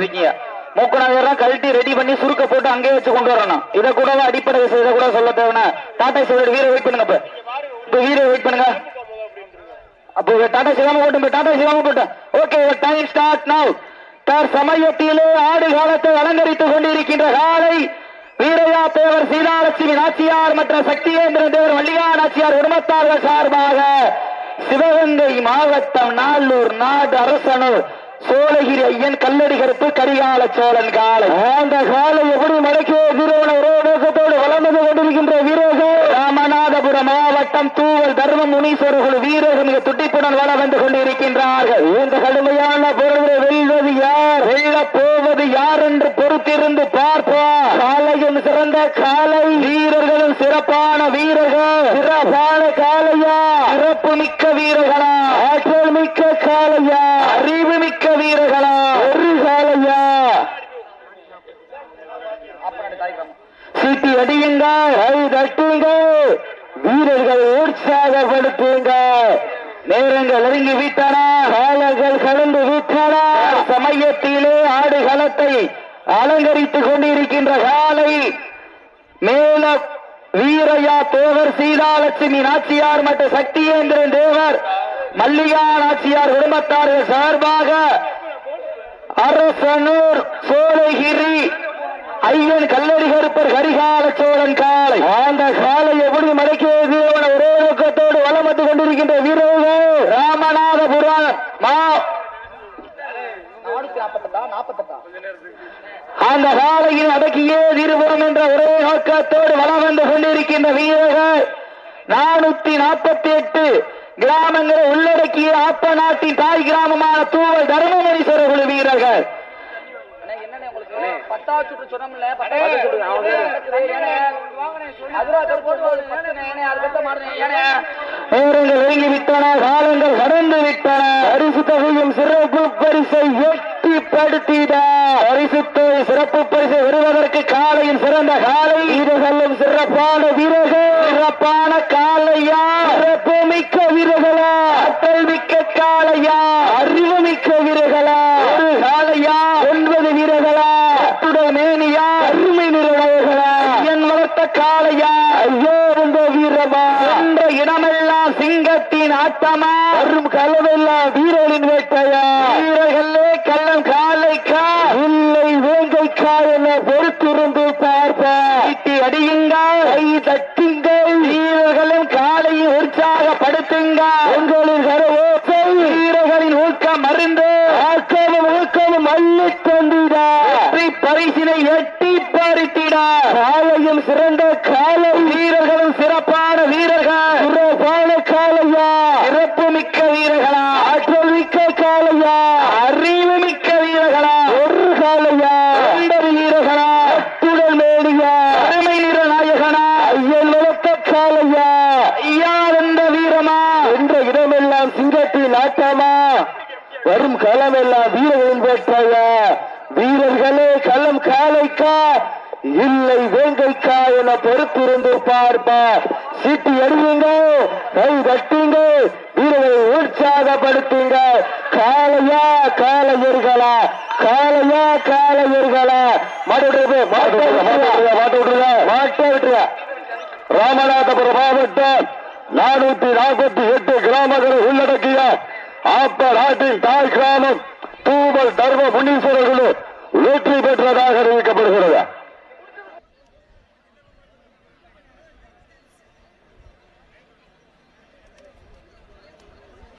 இருக்கீங்க. மூக்கனாகலாம் கழட்டி ரெடி பண்ணி சுருக்க போட்டு அங்கேயே வச்சு கொண்டு வரணும். இதை கூட அடிப்படை இதை கூட சொல்ல தேவைன்னா டாடா சேவர் வீர வெயிட் பண்ணுங்க இப்ப. இப்ப வீர வெயிட் பண்ணுங்க. அப்போ டாடா சிவாம போட்டு டாடா சிவாம போட்டு ஓகே டைம் ஸ்டார்ட் நவ் தர் சமயத்திலே ஆடு காலத்தை அலங்கரித்துக் கொண்டிருக்கின்ற காலை வீரையா தேவர் சீதாலட்சுமி நாச்சியார் மற்றும் சக்தியேந்திரன் தேவர் மல்லிகா நாச்சியார் குடும்பத்தார்கள் சார்பாக சிவகங்கை மாவட்டம் நாளூர் நாடு அரசனூர் சோழகிரி ஐயன் கல்லடி கருப்பு கரிகால சோழன் காலை அந்த காலை எப்படி மடக்கிய வீரவன உறவோடு வளம் வந்து கொண்டிருக்கின்ற வீரர்கள்? ராமநாதபுரம் மாவட்டம் தூவல் தர்ம முனீஸ்வரர் குழு வீரர்கள் மிக துட்டிப்புடன் வளம் வந்து கொண்டிருக்கின்றார்கள். இந்த கடுமையான பொருள்களை வெல்வது யார்? வெல்ல போவது யார் என்று பொறுத்திருந்து பார்ப்போம். காலையும் சிறந்த காலை வீரர்களும் சிறப்பான வீரர்கள். சிறப்பான காலையா சிறப்பு மிக்க வீரர்களா? ஆற்றல் மிக்க காலையா அறிவு மிக்க வீரர்களா ஒரு காலையா சீட்டி அடியுங்க கை தட்டுங்க. வீரர்கள் உற்சாகப்படுத்துங்க. நேரங்கள் நெருங்கி விட்டன காலங்கள் கடந்து விட்டன. சமயத்திலே ஆடு களத்தை அலங்கரித்துக் கொண்டிருக்கின்ற காலை மேல வீரையா தேவர் சீதாலட்சுமி நாச்சியார் மற்றும் சக்தியேந்திரன் தேவர் மல்லிகா நாச்சியார் குடும்பத்தார்கள் சார்பாக அரசனூர் சோலைகிரி ஐயன் கல்லடி கருப்பர் கரிகால சோழன் காலை அந்த காலை எப்படி மடக்கியது ஒரே நோக்கத்தோடு வளம் வந்து கொண்டிருக்கின்ற வீரர்கள். ராமநாதபுரம் மா. அந்த காலையில் அடக்கியே தீர்வோம் என்ற ஒரே நோக்கத்தோடு வளம் வந்து கொண்டிருக்கின்ற வீரர்கள். நானூத்தி நாற்பத்தி எட்டு கிராமங்களை உள்ளடக்கிய ஆப்ப நாட்டின் தாய் கிராமமான தூவல் தர்மமுனீஸ்வரர் பத்தாவது சுற்று சொன்னோம்ல பத்தாவது சுற்று போட்டு நேரங்கள் விட்டன காலங்கள் கடந்து விட்டன. பரிசு தொகையும் சிறப்பு பரிசை தொகை சிறப்பு பரிசை பெறுவதற்கு காலையில் சிறந்த காலை. வீரர்களும் சிறப்பான வீரர்கள். சிறப்பான காலையா? சிறப்பு மிக்க வீரர்களா? ஆற்றல் மிக்க காலையா? அறிவு மிக்க வீரர்களா ஒரு காலையா ஒன்பது வீரர்களா அத்துடன் மேனியா அருமை நிறுவனர்களா என் வளர்த்த காளையா ஐயோ இந்த என்ற இடமெல்லாம் சிங்கத்தின் ஆட்டமா? வரும் கலவெல்லாம் வீரரின் வேட்டையா? வீரர்களே கள்ளம் காலைக்கா? இல்லை வேங்கைக்கா என பொறுத்திருந்து பார்ப்பா. இட்டி அடியுங்க கை தட்டுங்க வீரர்களும் காலையை உற்சாகப்படுத்துங்க உங்களின் கரவோசை வீரர்களின் ஊக்கம் மருந்து. ஆக்கமும் ஊக்கமும் அள்ளி வெற்றி பரிசினை எட்டி பறித்திட. காலையும் சிறந்த காலை. வீரர்களும் சிறப்பான வீரர்கள் சிறப்பான காலையா சிறப்பு மிக்க வீரர்களா? ஆற்றல் மிக்க காலையா? அறிவு மிக்க வீரர்களா? ஒரு காலையா? ஒன்பது வீரர்களா? அத்துடன் மேடியா? அருமை நிற நாயகனா ஐயன் வளர்த்த காலையா? ஐயா என்ற வீரமா? என்ற இடமெல்லாம் சிங்கத்தின் ஆட்டமா வரும் களமெல்லாம் வீரர்களின் வேட்டையா வீரர்களே களம் காலைக்கா? இல்லை வேங்கைக்கா என பொறுத்திருந்து பார்ப்பா. சீட்டி அடியுங்க கை தட்டுங்க வீரர்களை உற்சாகப்படுத்துங்க. காலையா காலையர்களா காலையா காலையர்களா மாட்டு விட்டுருங்க மாட்டு விட்டுருங்க மாட்டு விட்டுருங்க. மாட்டை விட்டுருங்க. ராமநாதபுரம் மாவட்டம் நானூத்தி நாற்பத்தி எட்டு கிராமங்களை உள்ளடக்கிய ஆப்ப நாட்டின் தாய் கிராமம் தூவல் தர்ம முனீஸ்வரர்களும் வெற்றி பெற்றதாக அறிவிக்கப்படுகிறது.